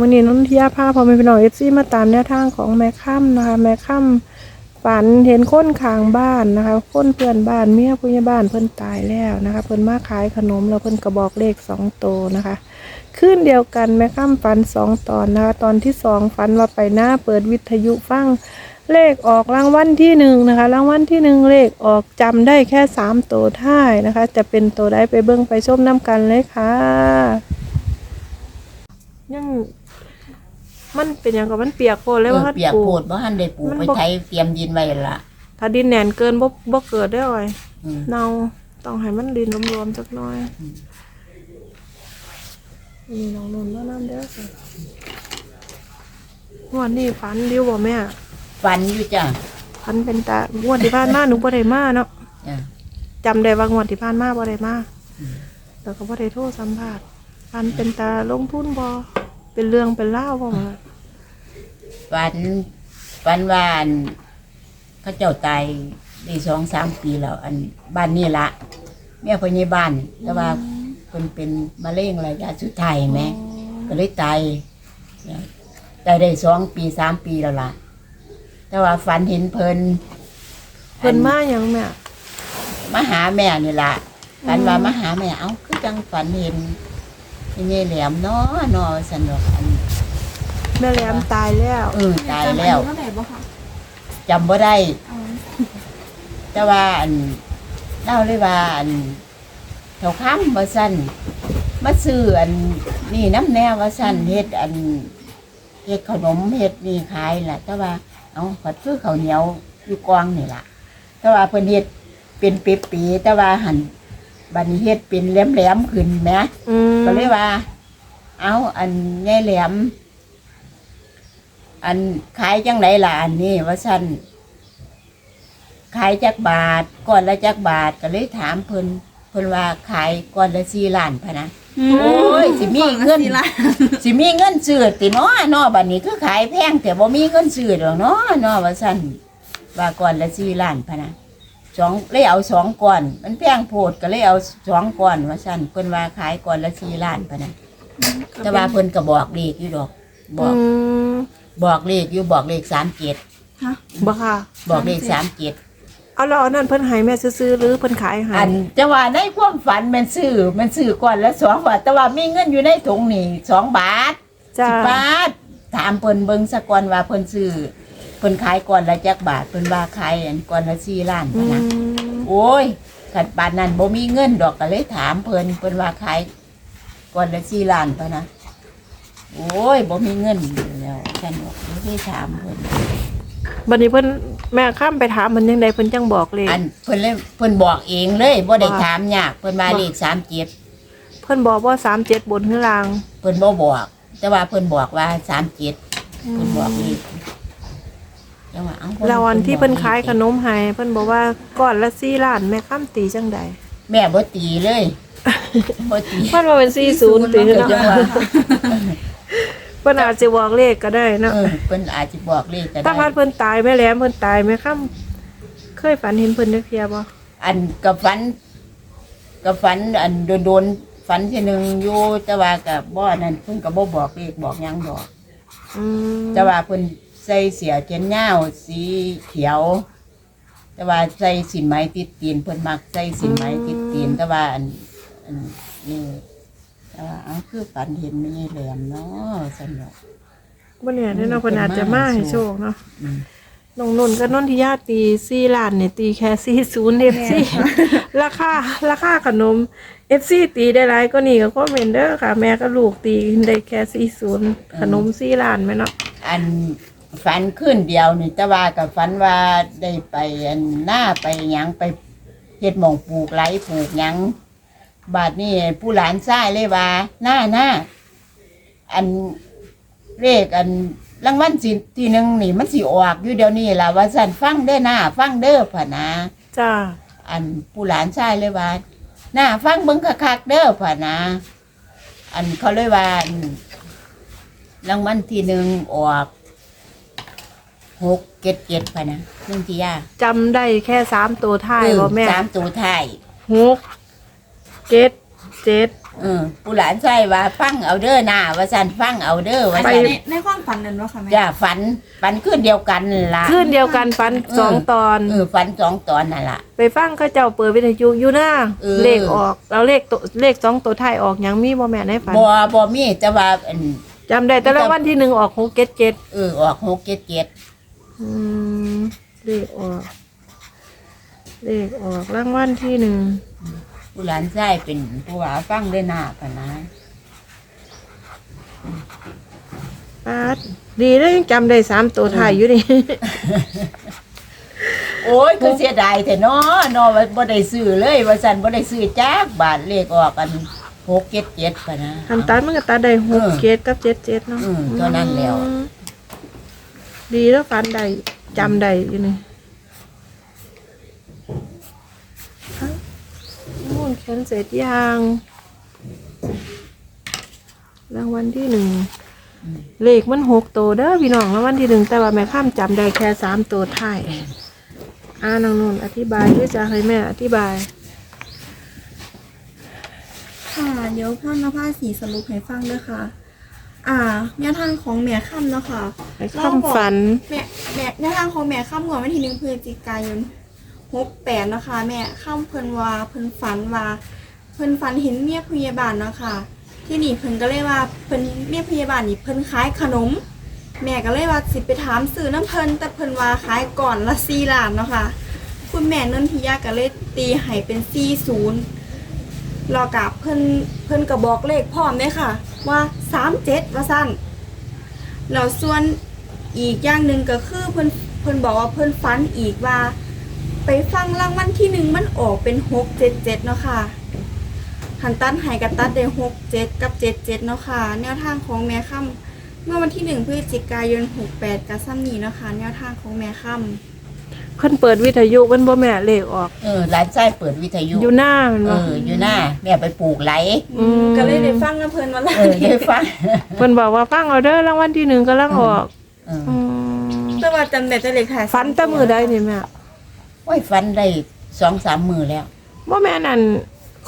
วันนี้นนทิยาพาพอม่พี่น้องเอฟซีมาตามแนวทางของแม่ค่ำนะคะ แม่ค่ำฝันเห็นค้นข้างบ้านนะคะค้นเพื่อนบ้านเมียผู้ใหญ่บ้านเพิ่นตายแล้วนะคะ เพิ่นมาขายขนมแล้วเพิ่นกระบอกเลขสองโตวนะคะคืนเดียวกันแม่ค่ำฝันสองตอนนะคะ ตอนที่สองฝันว่าไปหน้าเปิดวิทยุฟังเลขออกรางวัลที่หนึ่งนะคะรางวัลที่หนึ่งเลขออกจำได้แค่สามตัวท้ายนะคะ จะเป็นตัวใดไปเบิ้งไปชมน้ำกันเลยค่ะยัง มันเป็นอย่างกับมันเปียกโพดเลยว่าเออเปียกปลูโพดบ่ทันได้ปลูกมันไปบ่ไถเตรียมดินไว้ละถ้าดินแหนนเกินบ่บ่เกิดได้อ่อยอืม เนาต้องให้มันดินรวมๆสักหน่อยนี่น้องนนท์มาน้ำเด้อค่ะงวดนี้ฝันดิวบ่แม่ฝันอยู่จ้ะฝันเป็นตางวดที่ผ่านมาหนูบ่ได้มาเนาะ จ้ะ จำได้ว่างวดที่ผ่านมาบ่ได้มาแล้วก็บ่ได้โทรสัมภาษณ์ฝันเป็นตาลงทุนบ่ เป็นเรื่องเป็นเล่าวบ่มาฝันฝันว่าอันเขาเจ้าตายได้สองสามปีแล้ว อันบ้านนี่ละเมียพ่อใหญ่บ้านแต่ว่าเพิ่นเป็นมะเร็งระยะสุดท้ายแหม ก็เลยตายเนี่ยตายได้สองปีสามปีแล้วล่ะ แต่ว่าฝันเห็นเพิ่นเพิ่นมาหยังแม่ มาหาแม่นี่ล่ะฝันว่ามาหาแม่ เอ้าคือจังฝันเห็น ยังไงแหลมเนาะเนาะสันดอกอันแม่แหลมตายแล้วเออตายแล้วเท่าไหร่บ่คะจำบ่ได้อ๋อแต่ว่าอันเล่าเลยว่าอันเท่าค้ำว่าสั้นมาซื้ออันนี่น้ำแน่ว่าสั้นเฮ็ดอันเฮ็ดขนมเฮ็ดนี่ขายล่ะ แต่ว่าเอาผัดคือข้าวเหนียวอยู่กองนี่ล่ะ แต่ว่าเพิ่นเฮ็ดเป็นปีๆแต่ว่าหันบัดนี้เฮ็ดเป็นแหลมๆขึ้นแหมอืม ก็เลยว่า เอาอันยายแหลม อันขายจังไรล่ะอันนี้ว่าสั้นขายจักบาทก้อนละจักบาทก็เลยถามเพิ่นเพิ่นว่าขายก้อนละสี่ล้านพะนะโอ้ยสิมีเงินสิละสิมีเงินซื้อติเนาะเนาะบัดนี้คือขายแพงแต่บ่มีเงินซื้อดอกเนาะเนาะว่าสั้นว่าก้อนละสี่ล้านพะนะ สองเลยเอาสองก้อน มันแพงโพดก็เลยเอาสองก้อนว่าสั้นเพิ่นว่าขายก้อนละสี่ล้านพะนะแต่ว่าเพิ่นก็บอกเลขอยู่ดอก บอกอืมบอกเลขอยู่บอกเลขสามเจ็ดฮะบ่ค่ะ บอกเลขสามเจ็ดเอาแล้วเอานั่นเพิ่นให้แม่ซื้อๆหรือเพิ่นขายให้อันจะว่าในความฝันมันซื้อมันซื้อก่อนละสองบาทแต่ว่ามีเงินอยู่ในถุงนี่สองบาทจ้าสิบบาทถามเพิ่นเบิ่งสะก่อนว่าเพิ่นซื้อเพิ่นขายก่อนละจักบาทเพิ่นว่าขายอันก่อนละสี่ล้านอืพะนะมโอ้ยขัดปานนั้นบ่มีเงินดอกก็เลยถามเพิ่นเพิ่นว่าขายก่อนละสี่ล้านพะนะโอ้ยบ่มีเงินแล้วฉันบอกเลยถามเพิ่นบัดนี้เพิ่นแม่ข้ามไปถามมันยังไดเพิ่นจังบอกเลยอันเพิ่นเลยเพิ่นบอกเองเลยบ่ได้ว่าถามยากเพิ่นมาเลขสามเจ็ดเพิ่นบอกว่า37บนข้างล่าง เพิ่นบ่บอก แต่ว่าเพิ่นบอกว่าสามเจ็ดเพิ่นบอกเลข แต่ว่าเอ้าแล้ววันที่เพิ่นขายขนมให้เพิ่นบอกว่าก้อนละ4ล้านแม่ข้ามตีจังใดแม่บ่ตีเลยบ่ตีเพิ่นว่าเป็น40ตีเพิ่นเนาะจังว่าเพิ่นอาจจะบอกเลขก็ได้เนาะเออเพิ่นอาจสิบอกเลขก็ถ้าได้พัดเพิ่นตายแม่แหลมเพิ่นตายแม่ข้ามเคยฝันเห็นเพิ่นจักเที่ยบ่อันกับฝันกับฝันอันโดนๆฝันทีหนึงอยู่แต่ว่าก็บ่นั่นเพิ่นก็บ่บอกเลขบอกหยังดอกอืมแต่ว่าเพิ่น ใส่เสียเจนยาวสีเขียว แต่ว่าใส่สินไหมติดตีนเพิ่นมักใส่สินไหมติดตีนแต่ว่าอันอันนี่แต่ว่าเอาคือฝันเห็นไม่ใช่แหลมเนาะสนุก บ่เนี่ยเนาะเพิ่นอาจจะมาให้โชคเนาะอืม น้องนนท์กับนนทิยาตีสี่ล้านเนี่ยตีแค่สี่ศูนย์เอฟซีราคาราคาขนมเอฟซีตีได้หลายก็นี่ก็คอมเมนเด้อค่ะ แม่กับลูกตีได้แค่สี่ศูนย์ขนมสี่ล้านไหมเนาะอัน ฝันขึ้นเดียวนี่แต่ว่ากับฝันว่าได้ไปอันหน้าไปหยังไปเฮ็ดหมองปลูกไรปลูกหยัง บาดนี้ผู้หลานซ้ายเลยว่าหน้าหน้าอันเลขอันรางวัลสิทีหนึ่งนี่มันสิออกอยู่เดี๋ยวนี้ล่ะว่าสันฟังเด้อหน้าฟังเด้อพะนะ จ้า อันผู้หลานชายเลยว่าหน้าฟังเบิ่งคักๆเด้อพะนะ อันเขาเลยว่าอันรางวัลที่หนึ่งออก หกเจ็ดเจ็ดพะนะนึ่งที่ยาจำได้แค่สามตัวท้ายบ่แม่สามตัวไทายหกเจ็ดเจ็ดเออผู้หลานใส่ว่าฟังเอาเด้อหน้าว่าซั่นฟังเอาเด้อว่าไปซั่นในในความฝันนั้นว่าค่ะแม่จ้าฝันฝันขึ้นเดียวกันล่ะคืนเดียวกันฟันสองตอนเออฝันสองตอนนั่นล่ะไปฟังเขาเจ้าเปิดวิทยุอยู่หน้าเออเลขออกแล้วเลขตัวเลขสองตัวท้ายออกหยังมีบ่แม่ในฝันบ่บ่มีแต่ว่าอันจำได้แต่ละวันที่หนึ่งออกหกเจ็ดเจ็ดเออออกหกเจ็ดเจ็ด อืมเลขออก เลขออกรางวัลที่หนึ่งผู้หลานใส่เป็นผู้ว่าฟังได้หน้าปะนะปาดดีแล้วยังจำได้สามตัวท้ายอยู่นี่ โอ้ยคือเสียดายแต่น้อน้อว่าบ่ได้ซื้อเลย ว่าซั่นบ่ได้ซื้อจักบาทเลขออกกันหกเจ็ดเจ็ดปะนะคันตัดมันก็ตัดได้หกเออเจ็ดกับเจ็ดเจ็ดเนาะอืมเท่านั้นแล้ว อืม ดีแล้วฟันได้จำได้อยู่นี่ฮะนู่นเขียนเสร็จยังรางวัลที่หนึ่งเลขมันหกตัวเด้อพี่น้องรางวัลที่หนึ่งแต่ว่าแม่ข้ามจำได้แค่สามตัวท้ายอ่านางนุ่นอธิบายหรือจะให้แม่อธิบายค่ะเดี๋ยวพ่อนภาสีสรุปให้ฟังด้วยค่ะ อ่าแนวทางของแม่ค่ำเนาะค่ะไอ้ข้ามฝัน แม่แม่แนวทางของแม่ค่ำงวดวันที่หนึ่งพฤศจิกายนหกแปดเนาะคะแม่ค่ำเพิ่นว่าเพิ่นฝันว่าเพิ่นฝันเห็นเมียพยาบาลเนาะค่ะ ที่นี่เพิ่นก็เลยว่าเพิ่นเมียพยาบาลนี่เพิ่นขายขนม แม่ก็เลยว่าสิไปถามซื้อน้ำเพิ่นแต่เพิ่นว่าขายก่อนละสี่ล้านเนาะค่ะ คุณแม่นนทิยาก็เลยตีให้เป็นสี่ศูนย์ รอกับเพิ่นเพิ่นก็บอกเลขพร้อมเด้ค่ะ ว่าสามเจ็ดว่าสั้นแล้วส่วนอีกอย่างหนึ่งก็คือเพิ่นเพิ่นบอกว่าเพิ่นฝันอีกว่า ไปฟังรางวัลที่หนึ่งมันออกเป็นหกเจ็ดเจ็ดเนาะค่ะหันตันหายกับตัดได้หกเจ็ดกับเจ็ดเจ็ดเนาะค่ะ แนวทางของแม่ค่ำเมื่อวันที่หนึ่งพฤศจิกายนหกแปดกับซ้ำนี้เนาะค่ะ แนวทางของแม่ค่ำ เพิ่นเปิดวิทยุมันบ่แม่เลขออก เออหลานใส่เปิดวิทยุอยู่หน้ามันเอบ่ออยู่หน้าแม่ไปปลูกไหลอืมก็เลยได้ฟังกับเพิ่นวันละเออได้ฟังเพิ่นบอกว่าฟังเอาเด้อรางวัลที่หนึ่งกำลังออกเอออืมแต่ว่าจำได้แต่เลขถ่ายฝันแตะมือใดนี่แม่โอ้ยฟันได้สองสามมือแล้ว บ่แม่นั่น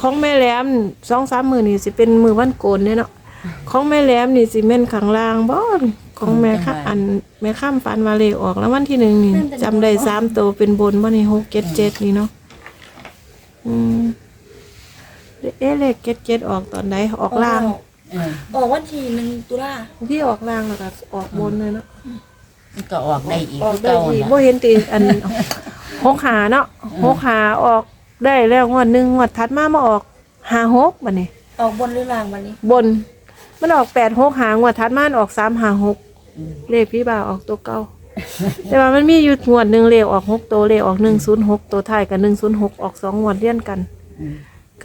ของแม่แหลมสองสามมือนี่สิเป็นมือวันโกนเนี่ยเนาะของแม่แหลมนี่สิแม่นข้างล่างบ่ ของแม่ค่ะอันแม่ข้ามฝันว่าเลขออกรางวัลที่หนึ่งนี่จำได้สามตัวเป็นบนบ่นี่หกเจ็ดเจ็ดนี่เนาะอืมเอ๊ะเลขเจ็ดเจ็ดออกตอนไหนออกล่าง เออออกวันที่หนึ่งตุลาที่ออกล่างแล้วก็ออกบนเลยเนาะมันก็ออกได้อีกออกคือได้เก่าอีกน่ะบ่เห็นตีอันหกหาเนาะหกหาออกได้แล้วงวดหนึ่งงวดถัดมามาออกหาหกบัดนี้ ออกบนหรือล่างวันนี้ บน มันออกแปดหกหางวดถัดมาออกสามหาหก เลขพี่บ่าวออกตัวเก่าแต่ว่ามันมีอยู่งวดหนึ่งเลขออกหกตัวเลขออกหนึ่งศูนย์หกตัวท้ายกับหนึ่งศูนย์หกออกสองงวดเลี่ยนกัน อืม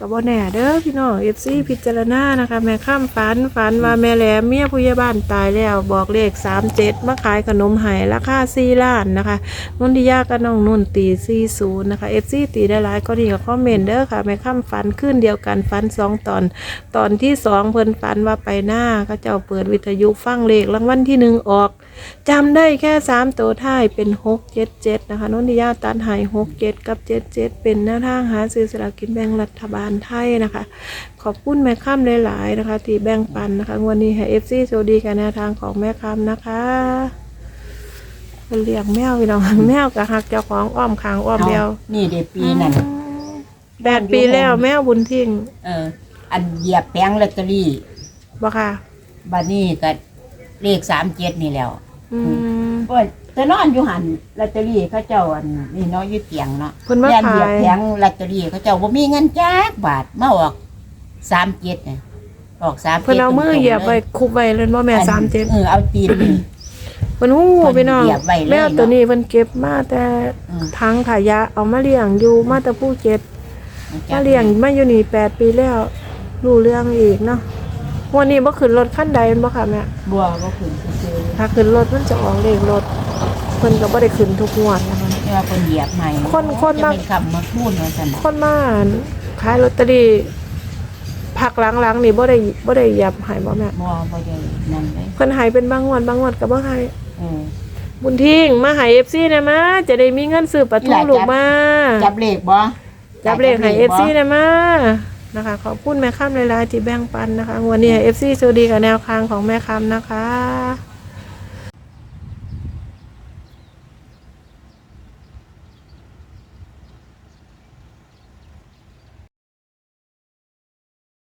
ก็บ่แน่เด้อพี่น้องเอฟซีพิจารณานะคะ แม่ข้ามฝันฝันว่าแม่แหลมเมียผู้ใหญ่บ้านตายแล้วบอกเลขสามเจ็ดมาขายขนมไห้ราคาสี่ล้านนะคะนนทิยากับน้องนุ่นตีสี่ศูนย์นะคะเอฟซีตีได้หลายก็ดีกับคอมเมนต์เด้อค่ะ แม่ข้ามฝันขึ้นเดียวกันฝันสองตอน ตอนที่สองเพิ่นฝันว่าไปหน้าก็เจ้าเปิดวิทยุฟังเลขรางวัลที่หนึ่งออก จำได้แค่สามตัวท้ายเป็นหกเจ็ดเจ็ดนะคะนนทิยาตันใหายหกเจ็ดกับเจ็ดเจ็ดเป็นหน้าทางหาซื้อสลากกินแบ่งรัฐบาลไทยนะคะ ขอบคุณแม่ค้ำหลายๆนะคะ ที่แบ่งปันนะคะงวันนี้ให้เอฟซีโชคดีกันแนวทางของแม่ค้ำนะคะเพิ่นเลี้ยงแมวพี่น้องแมวกับหักเจ้าของอ้อมคางอ้อมเดียวอานี่เดี๋ยวปีนั้นแปดปีแล้วแมวบุญทิ้งเออ อันเหยียบแผงลอตเตอรี่บ่ค่ะบัดนี้ก็เลขสามเจ็ดนี่แล้ว อืม โอ้ยแต่นอนอยู่หันลอตเตอรี่เขาเจ้าอันนี่เนาะอยู่เตียงเนาะเพิ่นมาแม่นเหยียบขายแผงลอตเตอรี่เขาเจ้าบ่มีเงินจักบาทมาออกสามเจ็ดเนี่ยออกสามเพิ่นเอามือเหยียบไว้คุบไว้เลยว่าแม่สามเจ็ดเออเอาตีนนี่ เพิ่นหู้เพิ่นพี่น้องเหยียบไว้เลยแมวตัวนี้เพิ่นเก็บมาแต่อืมทั้งขายะเอามาเลี้ยงอยู่มาแต่ผู้เจ็ดมาเลี้ยงมาอยู่นี่แปดปีแล้วรู้เรื่องอีกเนาะวันนี้บ่ขึ้นรถขั้นใดแม่นบ่ค่ะแม่บัวก็ขึ้นซื่อ ถ้าขึ้นรถมันจะออกเลขรถเพิ่นก็บ่ได้ขึ้นทุกงวดนะคะๆแต่ว่าเพิ่นเหยียบใหม่คนคนจะมา เป็นคำมาพูดว่าซั่นน่ะคนมาขายลอตเตอรี่พักหลังๆนี่บ่ได้บ่ได้เหยับให้บ่แม่บัวบ่ได้นั่นเลยเพิ่นให้เป็นบางงวดบางงวดก็บ่ให้เออ บุญทิ้งมาให้ FC แน่มาจะได้มีเงินซื้อปลาทูอีหลาลูกจับมาจับเลขบ่ จับเลขให้ FC แน่มานะคะ ขอบคุณแม่ค้ำหลายๆที่แบ่งปันนะคะ วันนี้เอฟซีสวัสดีกับแนวทางของแม่ค้ำนะคะ